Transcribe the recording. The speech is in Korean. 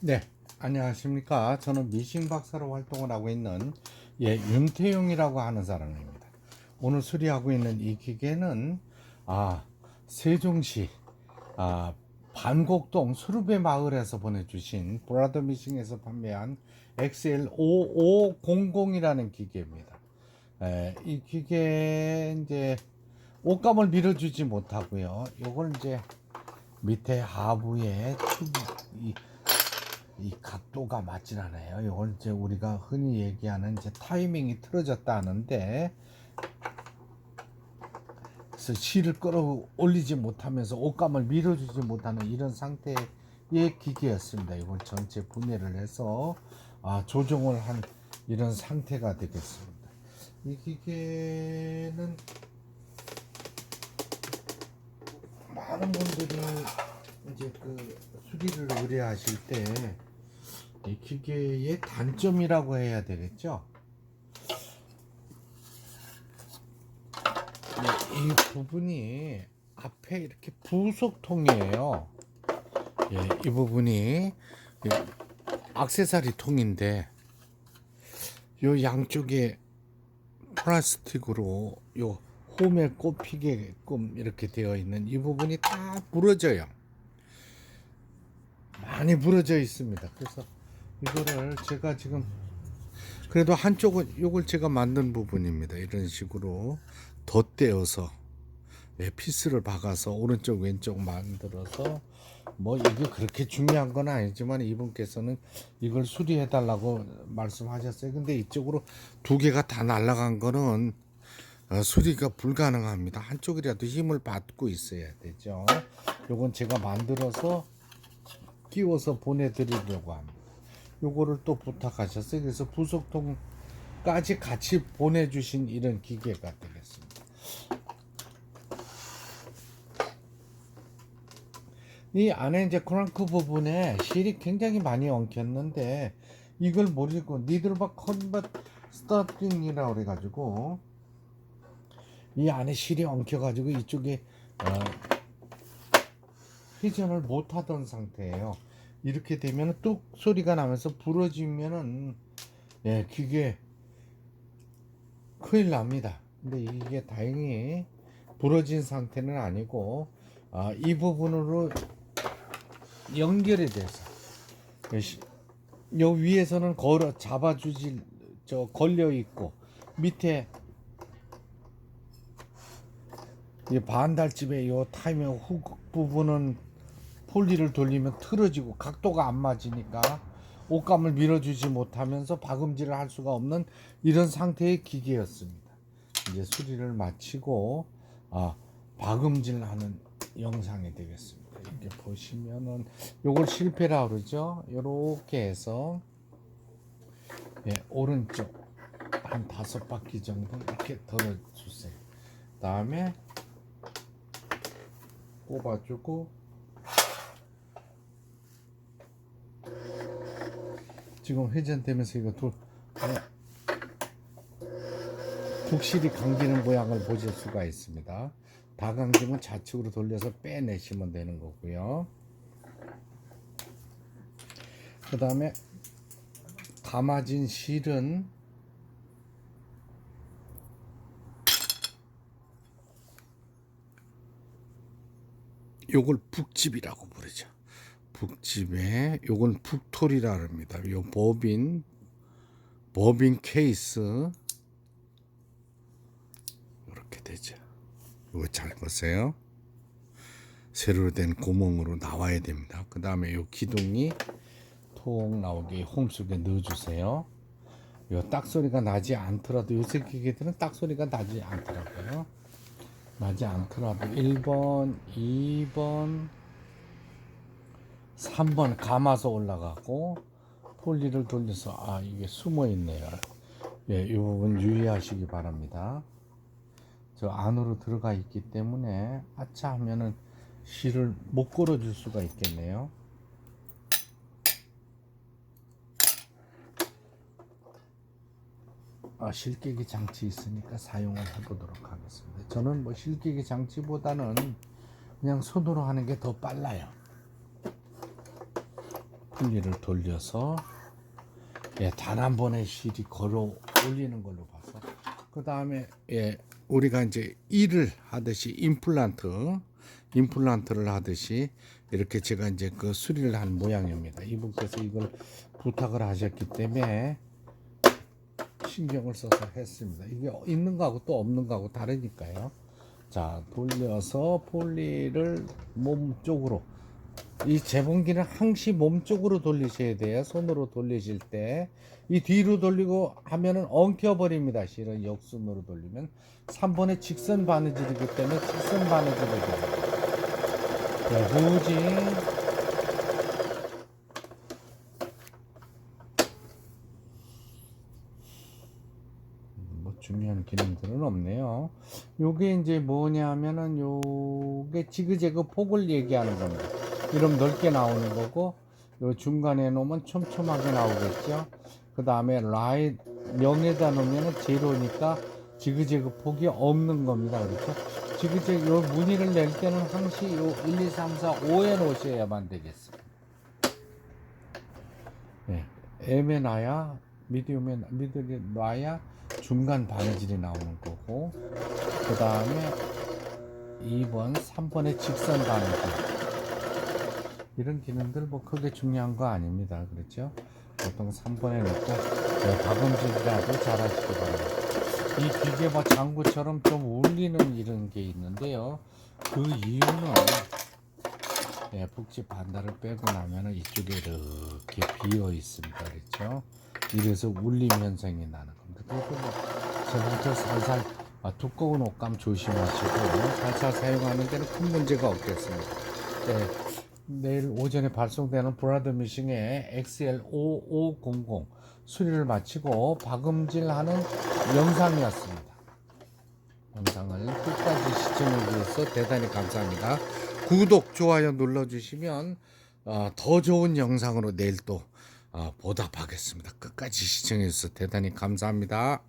네, 안녕하십니까. 저는 미싱 박사로 활동을 하고 있는 예, 윤태용이라고 하는 사람입니다. 오늘 수리하고 있는 이 기계는 아, 세종시 아, 반곡동 수르베 마을에서 보내주신 브라더 미싱에서 판매한 XL5500이라는 기계입니다. 에, 이 기계 이제 옷감을 밀어주지 못하고요. 요걸 이제 밑에 하부에 이, 이 각도가 맞질 않아요. 이걸 이제 우리가 흔히 얘기하는 이제 타이밍이 틀어졌다 하는데 그래서 실을 끌어올리지 못하면서 옷감을 밀어주지 못하는 이런 상태의 기계였습니다. 이걸 전체 분해를 해서 아, 조정을 한 이런 상태가 되겠습니다. 이 기계는 많은 분들이 이제 그 수리를 의뢰하실 때 이 기계의 단점이라고 해야 되겠죠. 네, 이 부분이 앞에 이렇게 부속통이에요. 예, 이 부분이 예, 악세사리 통인데 요 양쪽에 플라스틱으로 요 홈에 꼽히게끔 이렇게 되어 있는 이 부분이 다 부러져요. 많이 부러져 있습니다. 그래서 이거를 제가 지금 그래도 한쪽은 이걸 제가 만든 부분입니다. 이런 식으로 덧대어서 예, 피스를 박아서 오른쪽 왼쪽 만들어서 뭐 이게 그렇게 중요한 건 아니지만 이분께서는 이걸 수리해 달라고 말씀하셨어요. 근데 이쪽으로 두 개가 다 날아간 거는 어, 수리가 불가능합니다. 한쪽이라도 힘을 받고 있어야 되죠. 요건 제가 만들어서 끼워서 보내드리려고 합니다. 요거를 또 부탁하셨어요. 그래서 부속통까지 같이 보내주신 이런 기계가 되겠습니다. 이 안에 이제 크랑크 부분에 실이 굉장히 많이 엉켰는데 이걸 모르고 니들박 컨버트 스타팅이라고 그래가지고 이 안에 실이 엉켜가지고 이쪽에 어, 회전을 못하던 상태예요. 이렇게 되면 뚝 소리가 나면서 부러지면은 예 기계 큰일 납니다. 근데 이게 다행히 부러진 상태는 아니고 아, 이 부분으로 연결이 돼서 요 위에서는 걸어 잡아주질 저 걸려 있고 밑에 이 반달집에 요 타이밍 훅 부분은 폴리를 돌리면 틀어지고 각도가 안 맞으니까 옷감을 밀어주지 못하면서 박음질을 할 수가 없는 이런 상태의 기계였습니다. 이제 수리를 마치고 아 박음질하는 영상이 되겠습니다. 이렇게 보시면은 요걸 실패라 그러죠. 요렇게 해서 예, 오른쪽 한 다섯 바퀴 정도 이렇게 덜어주세요. 다음에 꼽아주고 지금 회전되면서 이거 돌 북실이 감기는 모양을 보실 수가 있습니다. 다 감기면 좌측으로 돌려서 빼내시면 되는 거고요. 그 다음에 감아진 실은 요걸 북집이라고 부르죠. 북집에 요건 북톨이라 합니다. 요 버빈 버빈 케이스 이렇게 되죠. 이거 잘 보세요. 세로 된 구멍으로 나와야 됩니다. 그 다음에 요 기둥이 통 나오게 홈 속에 넣어주세요. 요 딱 소리가 나지 않더라도 요새 기계들은 딱 소리가 나지 않더라고요. 나지 않더라도 1번, 2번, 3번 감아서 올라가고 폴리를 돌려서 아 이게 숨어 있네요. 예, 이 부분 유의하시기 바랍니다. 저 안으로 들어가 있기 때문에 아차 하면은 실을 못 걸어 줄 수가 있겠네요. 아, 실깨기 장치 있으니까 사용을 해보도록 하겠습니다. 저는 뭐 실깨기 장치보다는 그냥 손으로 하는 게 더 빨라요. 분리를 돌려서 예, 단 한 번에 실이 걸어 올리는 걸로 봐서 그 다음에 예, 우리가 이제 일을 하듯이 임플란트 임플란트를 하듯이 이렇게 제가 이제 그 수리를 한 모양입니다. 이분께서 이걸 부탁을 하셨기 때문에 신경을 써서 했습니다. 이게 있는 거하고 또 없는 거하고 다르니까요. 자, 돌려서 폴리를 몸 쪽으로 이 재봉기는 항시 몸 쪽으로 돌리셔야 돼요. 손으로 돌리실 때. 이 뒤로 돌리고 하면은 엉켜버립니다. 실은 역순으로 돌리면. 3번의 직선 바느질이기 때문에 직선 바느질을 해요. 자, 후지. 뭐 중요한 기능들은 없네요. 요게 이제 뭐냐면은 요게 지그재그 폭을 얘기하는 겁니다. 이럼 넓게 나오는 거고 요 중간에 놓으면 촘촘하게 나오겠죠. 그 다음에 라인 0에다 놓으면 제로니까 지그재그 폭이 없는 겁니다. 그렇죠? 지그재그 요 무늬를 낼 때는 항시 요 1, 2, 3, 4, 5에 놓으셔야만 되겠습니다. 예. M에 놔야 미디움에 미들에 놔야 중간 바느질이 나오는 거고 그 다음에 2번, 3번의 직선 바느질 이런 기능들 뭐 크게 중요한 거 아닙니다. 그렇죠? 보통 3번에 놓고 네, 박음질이라도 잘 하시기 바랍니다. 이 기계 뭐 장구처럼 좀 울리는 이런 게 있는데요. 그 이유는 예, 북지 반달을 빼고 나면은 이쪽에 이렇게 비어 있습니다. 그렇죠? 이래서 울림 현상이 나는 겁니다. 그리고 뭐 자동차 살살 아, 두꺼운 옷감 조심하시고 살살 사용하는 데는 큰 문제가 없겠습니다. 네, 내일 오전에 발송되는 브라드 미싱의 XL5500 수리를 마치고 박음질하는 영상이었습니다. 영상을 끝까지 시청해 주셔서 대단히 감사합니다. 구독, 좋아요 눌러주시면 어, 더 좋은 영상으로 내일 또 어, 보답하겠습니다. 끝까지 시청해 주셔서 대단히 감사합니다.